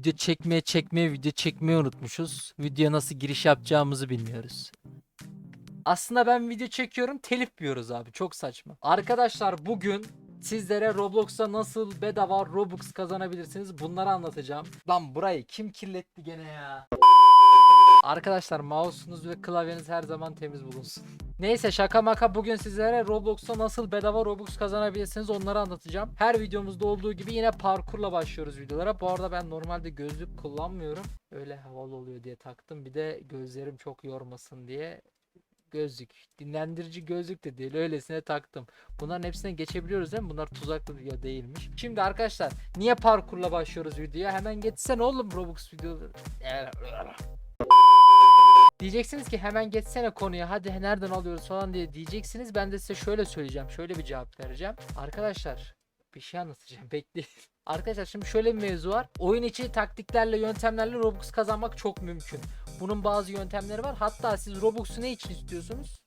Video çekmeye çekmeye video çekmeyi unutmuşuz. Videoya nasıl giriş yapacağımızı bilmiyoruz. Aslında ben video çekiyorum telif yiyoruz abi çok saçma. Arkadaşlar bugün sizlere Roblox'ta nasıl bedava Robux kazanabilirsiniz bunları anlatacağım. Lan burayı kim kirletti gene ya? Arkadaşlar mouse'unuz ve klavyeniz her zaman temiz bulunsun. Neyse şaka maka bugün sizlere Roblox'ta nasıl bedava Robux kazanabilirsiniz onları anlatacağım. Her videomuzda olduğu gibi yine parkurla başlıyoruz videolara. Bu arada ben normalde gözlük kullanmıyorum. Öyle havalı oluyor diye taktım. Bir de gözlerim çok yormasın diye gözlük. Dinlendirici gözlük de değil. Öylesine taktım. Bunların hepsine geçebiliyoruz değil mi? Bunlar tuzaklı video değilmiş. Şimdi arkadaşlar niye parkurla başlıyoruz videoya? Hemen geçsene oğlum Robux videoları. Diyeceksiniz ki hemen geçsene konuya hadi nereden alıyoruz falan diye diyeceksiniz. Ben de size şöyle söyleyeceğim. Şöyle bir cevap vereceğim. Arkadaşlar bir şey anlatacağım bekleyin. Arkadaşlar şimdi şöyle bir mevzu var. Oyun içi taktiklerle yöntemlerle Robux kazanmak çok mümkün. Bunun bazı yöntemleri var. Hatta siz Robux'u ne için istiyorsunuz?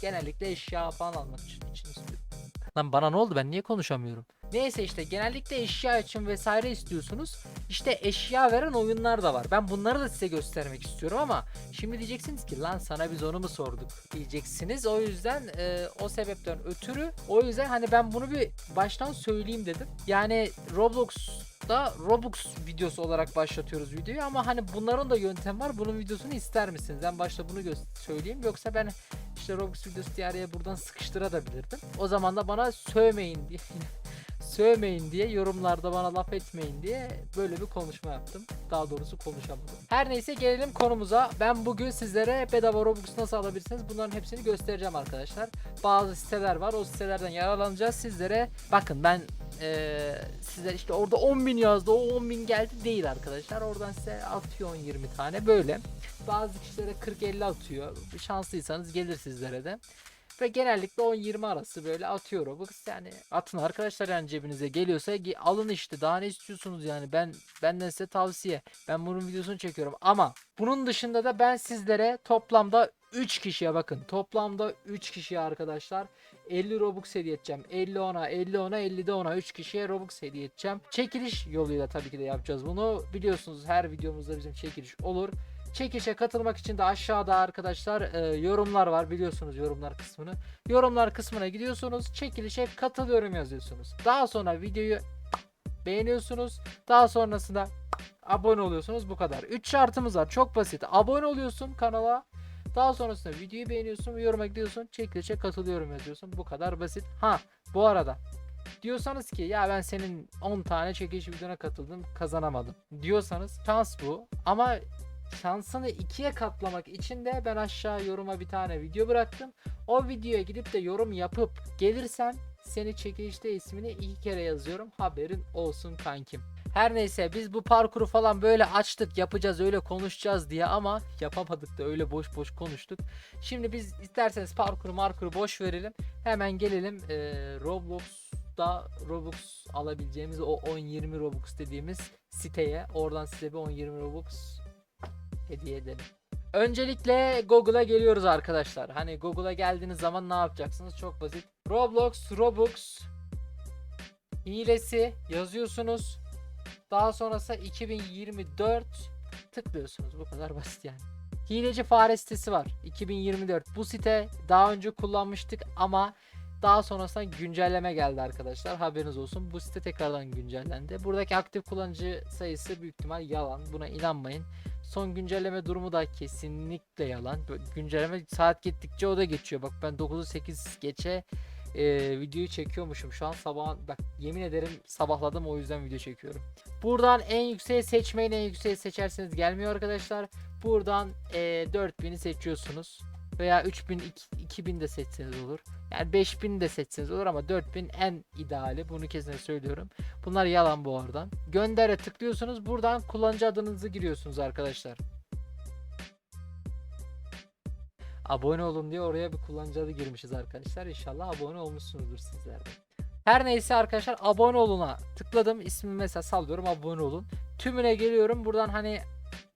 Genellikle eşya falan almak için, için istiyorum. Lan bana ne oldu ben niye konuşamıyorum? Neyse işte genellikle eşya için vesaire istiyorsunuz. İşte eşya veren oyunlar da var. Ben bunları da size göstermek istiyorum ama şimdi diyeceksiniz ki lan sana biz onu mu sorduk diyeceksiniz. O yüzden e, o sebepten ötürü o yüzden hani ben bunu bir baştan söyleyeyim dedim. Yani Roblox'da Robux videosu olarak başlatıyoruz videoyu ama hani bunların da yöntem var. Bunun videosunu ister misiniz? Ben başta bunu söyleyeyim yoksa ben işte Robux videosu diye buradan sıkıştırabilirdim. O zaman da bana sövmeyin diye sövmeyin diye yorumlarda bana laf etmeyin diye böyle bir konuşma yaptım. Daha doğrusu konuşamadım. Her neyse gelelim konumuza. Ben bugün sizlere bedava Robux nasıl alabilirsiniz bunların hepsini göstereceğim arkadaşlar. Bazı siteler var. O sitelerden yararlanacağız. Sizlere bakın ben eee size işte orada 10.000 yazdı. O 10.000 geldi değil arkadaşlar. Oradan size atıyor 20 tane böyle. Bazı kişilere 40-50 atıyor. Şanslıysanız gelir sizlere de. Ve genellikle 10-20 arası böyle atıyor Robux. Yani atın arkadaşlar yani cebinize geliyorsa ge- alın işte. Daha ne istiyorsunuz yani? Ben benden size tavsiye. Ben bunun videosunu çekiyorum ama bunun dışında da ben sizlere toplamda 3 kişiye bakın. Toplamda 3 kişiye arkadaşlar 50 Robux hediye edeceğim. 50 ona, 50 ona, 50 de ona 3 kişiye Robux hediye edeceğim. Çekiliş yoluyla tabii ki de yapacağız bunu. Biliyorsunuz her videomuzda bizim çekiliş olur. Çekişe katılmak için de aşağıda arkadaşlar e, yorumlar var biliyorsunuz yorumlar kısmını. Yorumlar kısmına gidiyorsunuz. Çekilişe katılıyorum yazıyorsunuz. Daha sonra videoyu beğeniyorsunuz. Daha sonrasında abone oluyorsunuz bu kadar. 3 şartımız var. Çok basit. Abone oluyorsun kanala. Daha sonrasında videoyu beğeniyorsun, yoruma gidiyorsun, çekilişe katılıyorum yazıyorsun. Bu kadar basit. Ha, bu arada diyorsanız ki ya ben senin 10 tane çekiliş videona katıldım, kazanamadım. Diyorsanız şans bu. Ama şansını ikiye katlamak için de ben aşağı yoruma bir tane video bıraktım. O videoya gidip de yorum yapıp gelirsen seni çekilişte ismini iki kere yazıyorum. Haberin olsun kankim. Her neyse biz bu parkuru falan böyle açtık yapacağız öyle konuşacağız diye ama yapamadık da öyle boş boş konuştuk. Şimdi biz isterseniz parkuru markuru boş verelim. Hemen gelelim eee Roblox'da Robux alabileceğimiz o 10-20 Robux dediğimiz siteye. Oradan size bir 10-20 Robux hediye edelim. Öncelikle Google'a geliyoruz arkadaşlar. Hani Google'a geldiğiniz zaman ne yapacaksınız? Çok basit. Roblox Robux hilesi yazıyorsunuz. Daha sonrası 2024 tıklıyorsunuz. Bu kadar basit yani. Hileci fare sitesi var. 2024. Bu site daha önce kullanmıştık ama daha sonrasında güncelleme geldi arkadaşlar. Haberiniz olsun. Bu site tekrardan güncellendi. Buradaki aktif kullanıcı sayısı büyük ihtimal yalan. Buna inanmayın. Son güncelleme durumu da kesinlikle yalan. Güncelleme saat gittikçe o da geçiyor. Bak ben 9'u 8 geçe e, videoyu çekiyormuşum şu an sabah bak yemin ederim sabahladım o yüzden video çekiyorum. Buradan en yükseği seçmeyin en yükseği seçerseniz gelmiyor arkadaşlar. Buradan e, 4000'i seçiyorsunuz veya 3000 iki- 2000 de seçseniz olur. Yani 5000 de seçseniz olur ama 4000 en ideali bunu kesin söylüyorum. Bunlar yalan bu arada. Göndere tıklıyorsunuz buradan kullanıcı adınızı giriyorsunuz arkadaşlar. Abone olun diye oraya bir kullanıcı adı girmişiz arkadaşlar. İnşallah abone olmuşsunuzdur sizler de. Her neyse arkadaşlar abone oluna tıkladım. İsmimi mesela sallıyorum abone olun. Tümüne geliyorum. Buradan hani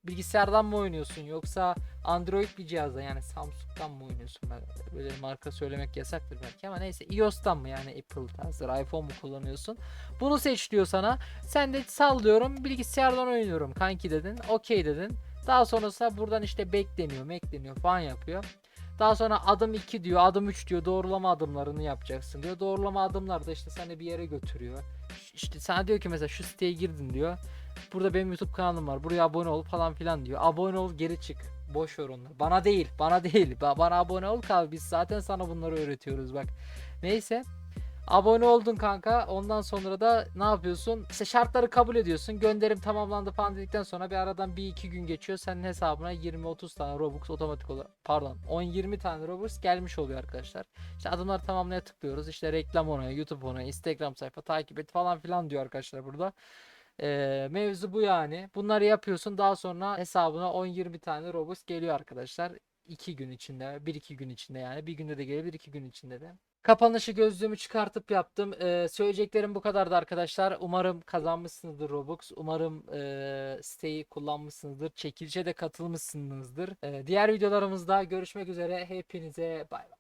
bilgisayardan mı oynuyorsun yoksa Android bir cihazda yani Samsung'dan mı oynuyorsun ben böyle marka söylemek yasaktır belki ama neyse iOS'tan mı yani Apple tarzı iPhone mu kullanıyorsun? Bunu seç diyor sana. Sen de sallıyorum bilgisayardan oynuyorum kanki dedin. Okey dedin. Daha sonrasında buradan işte bekleniyor, bekleniyor falan yapıyor. Daha sonra adım 2 diyor, adım 3 diyor. Doğrulama adımlarını yapacaksın diyor. Doğrulama adımları da işte seni bir yere götürüyor. İşte sana diyor ki mesela şu siteye girdin diyor. Burada benim YouTube kanalım var. Buraya abone ol falan filan diyor. Abone ol geri çık. Boş ver onları. Bana değil. Bana değil. Ba- Bana abone ol kal. Biz zaten sana bunları öğretiyoruz bak. Neyse. Abone oldun kanka. Ondan sonra da ne yapıyorsun? İşte şartları kabul ediyorsun. Gönderim tamamlandı falan dedikten sonra bir aradan bir iki gün geçiyor. Senin hesabına 20-30 tane Robux otomatik olarak pardon 10-20 tane Robux gelmiş oluyor arkadaşlar. İşte adımları tamamlaya tıklıyoruz. İşte reklam onaya, YouTube onaya, Instagram sayfa takip et falan filan diyor arkadaşlar burada. Ee, mevzu bu yani. Bunları yapıyorsun. Daha sonra hesabına 10-20 tane Robux geliyor arkadaşlar. 2 gün içinde, 1-2 gün içinde yani. Bir günde de gelebilir, 2 gün içinde de. Kapanışı gözlüğümü çıkartıp yaptım. Ee, söyleyeceklerim bu kadardı arkadaşlar. Umarım kazanmışsınızdır Robux. Umarım e, siteyi kullanmışsınızdır. Çekilişe de katılmışsınızdır. Ee, diğer videolarımızda görüşmek üzere. Hepinize bay bay.